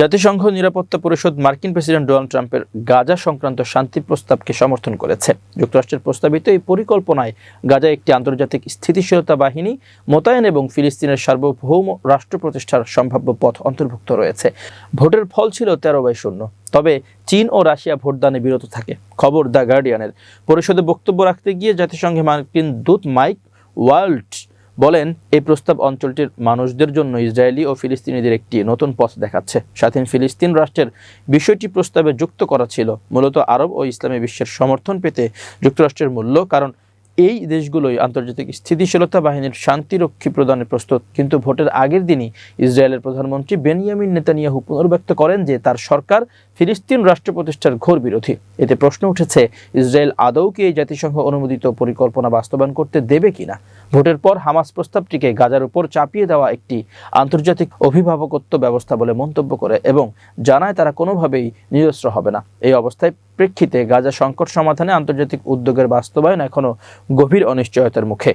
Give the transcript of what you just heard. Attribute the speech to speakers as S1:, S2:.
S1: জাতিসংঘ নিরাপত্তা পরিষদ মার্কিন প্রেসিডেন্ট ডোনাল্ড ট্রাম্পের গাজা সংক্রান্ত শান্তি প্রস্তাবকে সমর্থন করেছে যুক্তরাষ্ট্রের প্রস্তাবিত এই পরিকল্পনায় গাজা একটি আন্তর্জাতিক স্থিতিশীলতা বাহিনী মোতায়েন এবং ফিলিস্তিনের সার্বভৌম রাষ্ট্র প্রতিষ্ঠার সম্ভাব্য পথ অন্তর্ভুক্ত রয়েছে ভোটের ফল ছিল তেরো বাই শূন্য তবে চীন ও রাশিয়া ভোটদানে বিরত থাকে খবর দ্য গার্ডিয়ানের পরিষদে বক্তব্য রাখতে গিয়ে জাতিসংঘে মার্কিন দূত মাইক ওয়ার্ল্ড বলেন এই প্রস্তাব অঞ্চলটির মানুষদের জন্য ইসরায়েলি ও ফিলিস্তিনিদের একটি নতুন পথ দেখাচ্ছে স্বাধীন ফিলিস্তিন রাষ্ট্রের বিষয়টি প্রস্তাবে যুক্ত করা ছিল মূলত আরব ও ইসলামী বিশ্বের সমর্থন পেতে যুক্তরাষ্ট্রের মূল্য কারণ এই দেশগুলোই আন্তর্জাতিক স্থিতিশীলতা বাহিনীর শান্তিরক্ষী প্রদানে প্রস্তুত কিন্তু ভোটের আগের দিনই ইসরায়েলের প্রধানমন্ত্রী বেনিয়ামিন নেতানিয়াহু পুনর্ব্যক্ত করেন যে তার সরকার ফিলিস্তিন রাষ্ট্র প্রতিষ্ঠার ঘোর বিরোধী এতে প্রশ্ন উঠেছে ইসরায়েল আদৌকে এই জাতিসংঘ অনুমোদিত পরিকল্পনা বাস্তবায়ন করতে দেবে কিনা ভোটের পর হামাস প্রস্তাবটিকে গাজার উপর চাপিয়ে দেওয়া একটি আন্তর্জাতিক অভিভাবকত্ব ব্যবস্থা বলে মন্তব্য করে এবং জানায় তারা কোনোভাবেই নিরস্ত্র হবে না এই অবস্থায় প্রেক্ষিতে গাজা সংকট সমাধানে আন্তর্জাতিক উদ্যোগের বাস্তবায়ন এখনও গভীর অনিশ্চয়তার মুখে